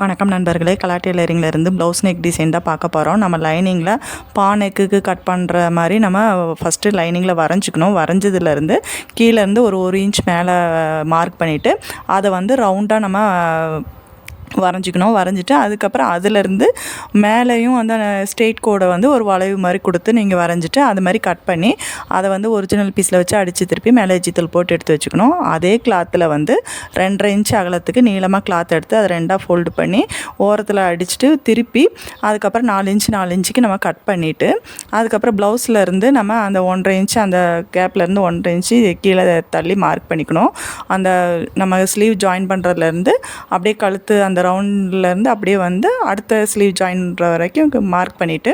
வணக்கம் நண்பர்களே. கலா டெய்லரிங்லேருந்து ப்ளவுஸ் நெக் டிசைன் தான் பார்க்க போகிறோம் நம்ம லைனிங்கில் பா நெக்குக்கு கட் பண்ணுற மாதிரி நம்ம ஃபஸ்ட்டு லைனிங்கில் வரைஞ்சிக்கணும். வரைஞ்சதுலேருந்து கீழேருந்து ஒரு ஒரு இன்ச் மேலே மார்க் uh, பண்ணிவிட்டு அதை வந்து ரவுண்டாக நம்ம வரைஞ்சிக்கணும். வரைஞ்சிட்டு அதுக்கப்புறம் அதுலேருந்து மேலேயும் அந்த ஸ்டேட் கோடை வந்து ஒரு வளைவு மாதிரி கொடுத்து நீங்கள் வரைஞ்சிட்டு அது மாதிரி கட் பண்ணி அதை வந்து ஒரிஜினல் பீஸில் வச்சு அடித்து திருப்பி மேலே எச்சித்தல் போட்டு எடுத்து வச்சுக்கணும். அதே கிளாத்தில் வந்து ரெண்டரை இன்ச் அகலத்துக்கு நீளமாக கிளாத் எடுத்து அதை ரெண்டாக ஃபோல்டு பண்ணி ஓரத்தில் அடிச்சுட்டு திருப்பி அதுக்கப்புறம் நாலு இன்ச் நாலு இன்ச்சுக்கு நம்ம கட் பண்ணிவிட்டு அதுக்கப்புறம் ப்ளவுஸ்லேருந்து நம்ம அந்த ஒன்றரை இன்ச்சு அந்த கேப்லேருந்து ஒன்றரை இன்ச்சு கீழே தள்ளி மார்க் பண்ணிக்கணும். அந்த நம்ம ஸ்லீவ் ஜாயின் பண்ணுறதுலேருந்து அப்படியே கழுத்து அந்த அந்த ரவுண்ட்லேருந்து அப்படியே வந்து அடுத்த ஸ்லீவ் ஜாயின்ற வரைக்கும் மார்க் பண்ணிவிட்டு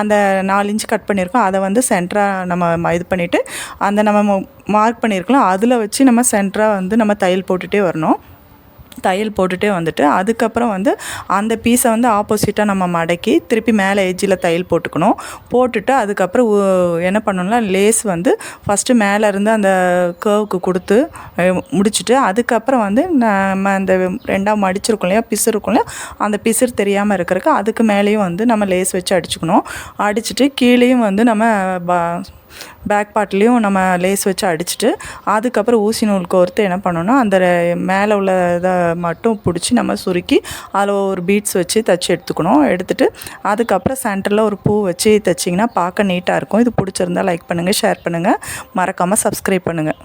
அந்த நாலு இன்ச் கட் பண்ணியிருக்கோம். அதை வந்து சென்டராக நம்ம இது பண்ணிவிட்டு அந்த நம்ம மார்க் பண்ணியிருக்கலாம். அதில் வச்சு நம்ம சென்டராக வந்து நம்ம தையல் போட்டுகிட்டே வரணும். தையல் போட்டுகிட்டே வந்துட்டு அதுக்கப்புறம் வந்து அந்த பீஸை வந்து ஆப்போசிட்டாக நம்ம மடக்கி திருப்பி மேலே எஜ்ஜில் தையல் போட்டுக்கணும். போட்டுட்டு அதுக்கப்புறம் என்ன பண்ணணும்னா லேஸ் வந்து ஃபஸ்ட்டு மேலே இருந்து அந்த கேர்வுக்கு கொடுத்து முடிச்சுட்டு அதுக்கப்புறம் வந்து நம்ம அந்த ரெண்டாக மடிச்சிருக்கோம் இல்லையா பிசு இருக்கும் இல்லையா அந்த பிசுறு தெரியாமல் இருக்கிறதுக்கு அதுக்கு மேலேயும் வந்து நம்ம லேஸ் வச்சு அடிச்சுக்கணும். அடிச்சுட்டு கீழேயும் வந்து நம்ம பேக் பார்ட்லேயும் நம்ம லேஸ் வச்சு அடிச்சுட்டு அதுக்கப்புறம் ஊசி நூல் கோர்த்து என்ன பண்ணோன்னா அந்த மேலே உள்ள இதை மட்டும் பிடிச்சி நம்ம சுருக்கி அதில் ஒரு பீட்ஸ் வச்சு தைச்சி எடுத்துக்கணும். எடுத்துகிட்டு அதுக்கப்புறம் சென்டரில் ஒரு பூ வச்சு தைச்சிங்கன்னா பார்க்க நீட்டாக இருக்கும். இது பிடிச்சிருந்தா லைக் பண்ணுங்கள் ஷேர் பண்ணுங்கள் மறக்காமல் சப்ஸ்கிரைப் பண்ணுங்கள்